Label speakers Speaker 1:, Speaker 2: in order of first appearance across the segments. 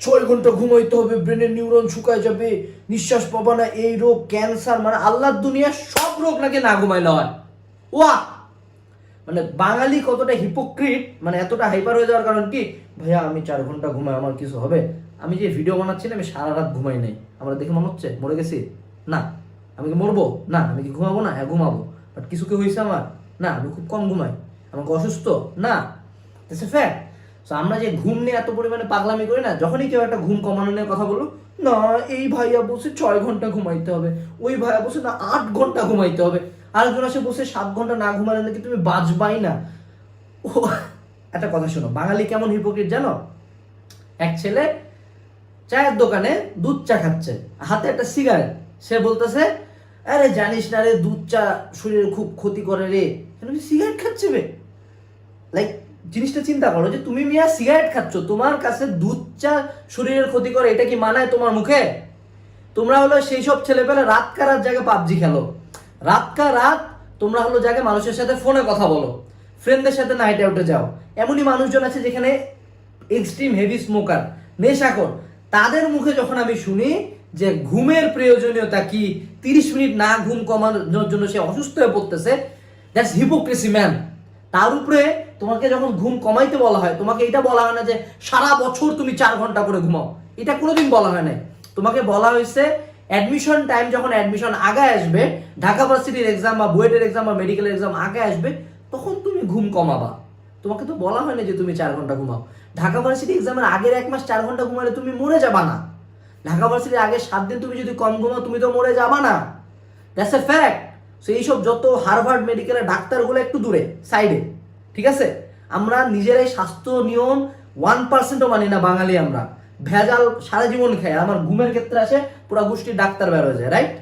Speaker 1: ছয় ঘণ্টা ঘুমাইতে হবে, ব্রেনের নিউরন শুকায় যাবে, নিঃশ্বাস পাবা না, এই রোগ, ক্যান্সার মানে আল্লাহর দুনিয়া সব রোগ নাকি না ঘুমাইলে হয়। ওয়া! মানে বাঙালি কতটা হিপোক্রিট মানে এতটা হাইপার হয়ে যাওয়ার কারণ কি? ভাইয়া, আমি চার ঘণ্টা ঘুমাই, আমার কিছু হবে? আমি যে ভিডিও বানাচ্ছি না আমি সারা রাত ঘুমাই নাই। আমার দেখে মনে হচ্ছে, মরে গেছি? না। আমি কি মরবো? না, আমি কি ঘুমাবো? না হ্যাঁ ঘুমাবো। বাট কিছু কি হয়েছে আমার? না, আমি খুব কম ঘুমাই। আমাকে অসুস্থ? না। ফ্যাক্ট আমরা যে ঘুম নিয়ে এত পরিমাণে পাগলামি করি না, যখনই কেউ একটা ঘুম কমানো নিয়ে কথা বলো না, এই ভাইয়া বসে ছয় ঘণ্টা ঘুমাইতে হবে, ওই ভাইয়া বসে না আট ঘণ্টা ঘুমাইতে হবে। আরেকজন আসে বসে সাত ঘণ্টা না ঘুমালে নাকি তুমি বাঁচবাই না। ও, একটা কথা শোনো, বাঙালি কেমন হিপোক্রিট জানো? এক ছেলে চায়ের দোকানে দুধ চা খাচ্ছে, হাতে একটা সিগারেট সে বলতেছে, আরে জানিস না রে, দুধ চা শরীরে খুব ক্ষতি করে রে। সিগারেট খাচ্ছে বে? লাইক জিনিসটা চিন্তা করো যে তুমি মিয়া সিগারেট খাচ্ছ, তোমার কাছে দুধ, চা শরীরের ক্ষতি করে, এটা কি মানায় তোমার মুখে? তোমরা হলো সেই সব ছেলেপেলে রাত কা রাত জায়গায় পাবজি খেলো। রাত কা রাত তোমরা হলো জায়গায় মানুষের সাথে ফোনে কথা বলো। ফ্রেন্ডদের সাথে নাইট আউটে যাও। এমনই মানুষজন আছে যেখানে এক্সট্রিম হেভি স্মোকার নেশাকর তাদের মুখে যখন আমি শুনি যে ঘুমের প্রয়োজনীয়তা কি, তিরিশ মিনিট না ঘুম কমানোর জন্য সে অসুস্থ হয়ে পড়তেছে দ্যাটস হিপোক্রেসি ম্যান তার উপরে তোমাকে যখন ঘুম কমাইতে বলা হয়, তোমাকে এটা বলা হয় না যে সারা বছর তুমি চার ঘণ্টা করে ঘুমাও। এটা কোনোদিন বলা হয় না তোমাকে বলা হয়েছে অ্যাডমিশন টাইম যখন অ্যাডমিশন আগে আসবে, ঢাকা ভার্সিটির এক্সাম বা বুয়েটের এক্সাম বা মেডিকেল এক্সাম আগে আসবে, তখন তুমি ঘুম কমাবা। তোমাকে তো বলা হয় না যে তুমি চার ঘণ্টা ঘুমাও। ঢাকা ভার্সিটি এক্সামের আগের এক মাস চার ঘণ্টা ঘুমালে তুমি মরে যাবা না। ঢাকা ভার্সিটির আগের সাত দিন তুমি যদি কম ঘুমাও, তুমি তো মরে যাবা না। দ্যাটস এ ফ্যাক্ট সো এইসব যত হার্ভার্ড মেডিকেলের ডাক্তারগুলো একটু দূরে সাইডে ঠিক আছে? আমরা নিজেরাই স্বাস্থ্য নিয়ম ওয়ান পার্সেন্টও মানি না বাঙালি আমরা। ভেজাল সারা জীবন খাই আমার ঘুমের ক্ষেত্রে আসে, পুরো গোষ্ঠীর ডাক্তার বের হয়ে যায় রাইট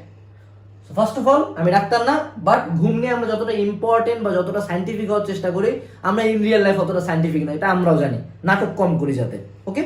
Speaker 1: ফার্স্ট অফ অল আমি ডাক্তার না বাট ঘুম নিয়ে আমরা যতটা ইম্পর্টেন্ট বা যতটা সাইন্টিফিক হওয়ার চেষ্টা করি, আমরা ইন রিয়েল লাইফ অতটা সাইন্টিফিক না, এটা আমরাও জানি। নাটক কম করি যাতে ওকে